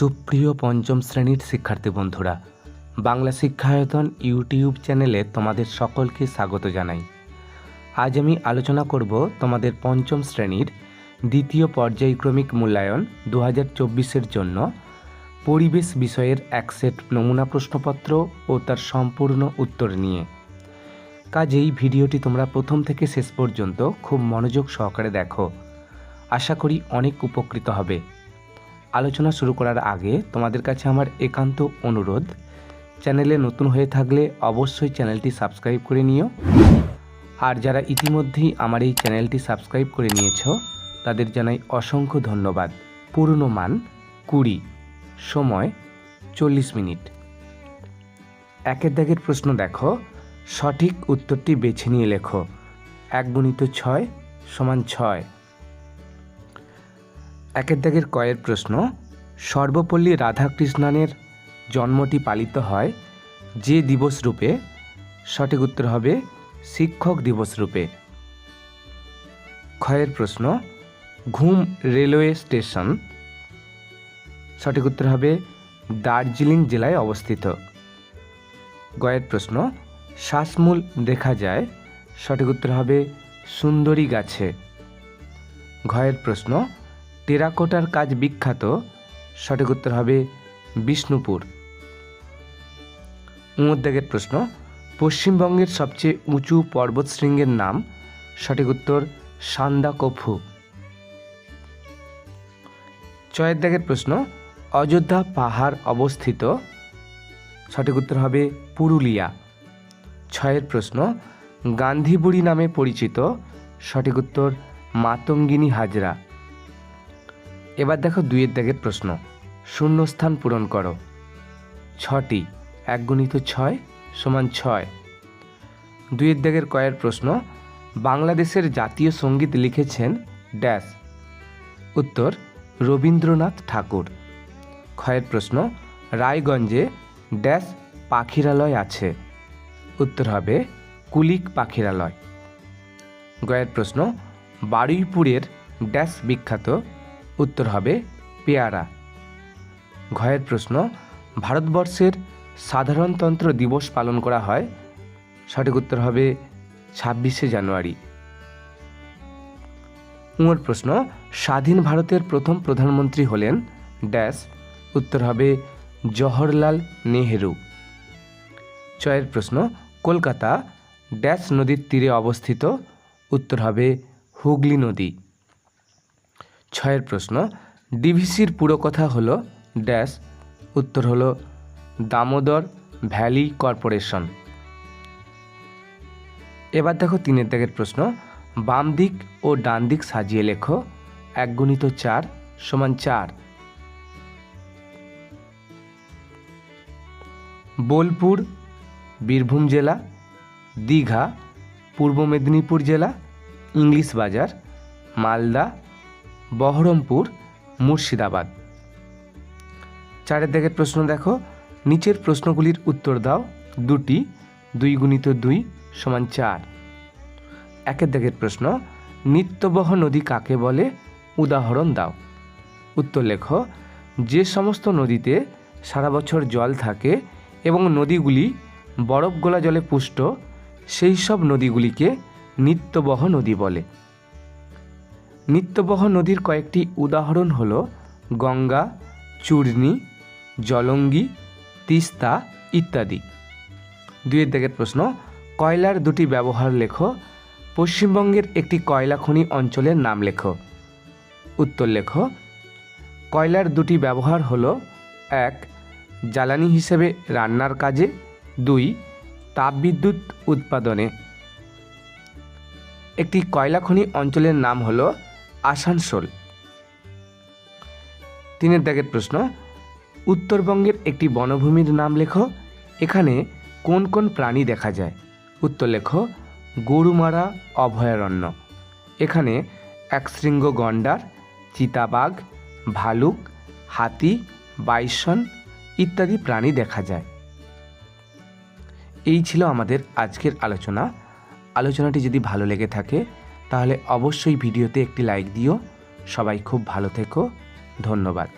সুপ্রিয় পঞ্চম শ্রেণির শিক্ষার্থী বন্ধুরা, বাংলা শিক্ষায়তন ইউটিউব চ্যানেলে তোমাদের সকলকে স্বাগত জানাই। আজ আমি আলোচনা করব তোমাদের পঞ্চম শ্রেণির দ্বিতীয় পর্যায়ক্রমিক মূল্যায়ন দু হাজার জন্য, পরিবেশ বিষয়ের এক সেট নমুনা প্রশ্নপত্র ও তার সম্পূর্ণ উত্তর নিয়ে। কাজেই ভিডিওটি তোমরা প্রথম থেকে শেষ পর্যন্ত খুব মনোযোগ সহকারে দেখো। আশা করি অনেক উপকৃত হবে। আলোচনা শুরু করার আগে তোমাদের কাছে আমার একান্ত অনুরোধ। চ্যানেলে নতুন হয়ে থাকলে অবশ্যই চ্যানেলটি সাবস্ক্রাইব করে নিও। আর যারা ইতিমধ্যেই আমার এই চ্যানেলটি সাবস্ক্রাইব করে নিয়েছ, তাদের জানাই অসংখ্য ধন্যবাদ। পূর্ণ মান কুড়ি। সময় চল্লিশ মিনিট। একের দাগের প্রশ্ন দেখো। সঠিক উত্তরটি বেছে নিয়ে লেখো। এক গুণিত ছয় সমান ছয়। একের দাগের কয়ের প্রশ্ন, সর্বপল্লী রাধাকৃষ্ণনের জন্মটি পালিত হয় যে দিবস রূপে? সঠিক উত্তর হবে, শিক্ষক দিবস রূপে। ক্ষয়ের প্রশ্ন, ঘুম রেলওয়ে স্টেশন। সঠিক উত্তর হবে, দার্জিলিং জেলায় অবস্থিত। গয়ের প্রশ্ন, শ্বাসমূল দেখা যায়। সঠিক উত্তর হবে, সুন্দরী গাছে। ঘয়ের প্রশ্ন টেরাকোটার কাজ বিখ্যাত। সঠিক উত্তর হবে বিষ্ণুপুর। উমদ্দাগের প্রশ্ন, পশ্চিমবঙ্গের সবচেয়ে উঁচু পর্বতশৃঙ্গের নাম? সঠিক উত্তর, সান্দাকফু। চয়ের দাগের প্রশ্ন, অযোধ্যা পাহাড় অবস্থিত? সঠিক উত্তর হবে পুরুলিয়া। ছয়ের প্রশ্ন, গান্ধীবুড়ি নামে পরিচিত? সঠিক উত্তর, মাতঙ্গিনী হাজরা। এবার দেখো দুইয়ের দাগের প্রশ্ন। শূন্যস্থান পূরণ করো। ছটি এক গুণিত ছয় সমান ছয়। দুইয়ের দাগের কয়ের প্রশ্ন, বাংলাদেশের জাতীয় সংগীত লিখেছেন ড্যাশ। উত্তর, রবীন্দ্রনাথ ঠাকুর। ক্ষয়ের প্রশ্ন, রায়গঞ্জে ড্যাশ পাখিরালয় আছে। উত্তর হবে, কুলিক পাখিরালয়। গয়ের প্রশ্ন, বারুইপুরের ড্যাশ বিখ্যাত উত্তর হবে পেয়ারা। ঘয়ের প্রশ্ন, ভারতবর্ষের সাধারণতন্ত্র দিবস পালন করা হয়? সঠিক উত্তর হবে ছাব্বিশে জানুয়ারি। উমর প্রশ্ন, স্বাধীন ভারতের প্রথম প্রধানমন্ত্রী হলেন? ড্যাশ। উত্তর হবে জওহরলাল নেহেরু। চয়ের প্রশ্ন, কলকাতা ড্যাশ নদীর তীরে অবস্থিত? উত্তর হবে হুগলি নদী। ছয়ের প্রশ্ন, ডিভিসির পুরো কথা হলো, ড্যাশ, উত্তর হলো, দামোদর ভ্যালি কর্পোরেশন। এবার দেখো তিনের দাগের প্রশ্ন, বাম দিক ও ডান দিক সাজিয়ে লেখো, এক গুণিত চার সমান চার। বোলপুর, বীরভূম জেলা, দীঘা, পূর্ব মেদিনীপুর জেলা, ইংলিশ বাজার, মালদা বহরমপুর, মুর্শিদাবাদ। চারের দিকের প্রশ্ন দেখো। নিচের প্রশ্নগুলির উত্তর দাও। দুটি, দুই গুণিত দুই সমান চার। একের দিকের প্রশ্ন, নিত্যবহ নদী কাকে বলে? উদাহরণ দাও। উত্তর লেখো, যে সমস্ত নদীতে সারা বছর জল থাকে এবং নদীগুলি বরফ গোলা জলে পুষ্ট, সেই সব নদীগুলিকে নিত্যবহ নদী বলে। নিত্যবহ নদীর কয়েকটি উদাহরণ হল গঙ্গা, চূর্ণী, জলঙ্গি, তিস্তা ইত্যাদি। দুইয়ের দিকের প্রশ্ন, কয়লার দুটি ব্যবহার লেখো, পশ্চিমবঙ্গের একটি কয়লা খনি অঞ্চলের নাম লেখো। উত্তর লেখো, কয়লার দুটি ব্যবহার হলো, এক, জ্বালানি হিসেবে রান্নার কাজে, দুই, তাপবিদ্যুৎ উৎপাদনে। একটি কয়লা খনি অঞ্চলের নাম হলো আসানসোল। তিনের দাগের প্রশ্ন, উত্তরবঙ্গের একটি বনভূমির নাম লেখো, এখানে কোন কোন প্রাণী দেখা যায়? উত্তর লেখো, গরুমারা অভয়ারণ্য। এখানে একশৃঙ্গ গন্ডার, চিতাবাঘ, ভালুক, হাতি, বাইসন ইত্যাদি প্রাণী দেখা যায়। এই ছিল আমাদের আজকের আলোচনা। আলোচনাটি যদি ভালো লেগে থাকে তাহলে অবশ্যই ভিডিওতে একটি লাইক দিও। সবাই খুব ভালো থেকো। ধন্যবাদ।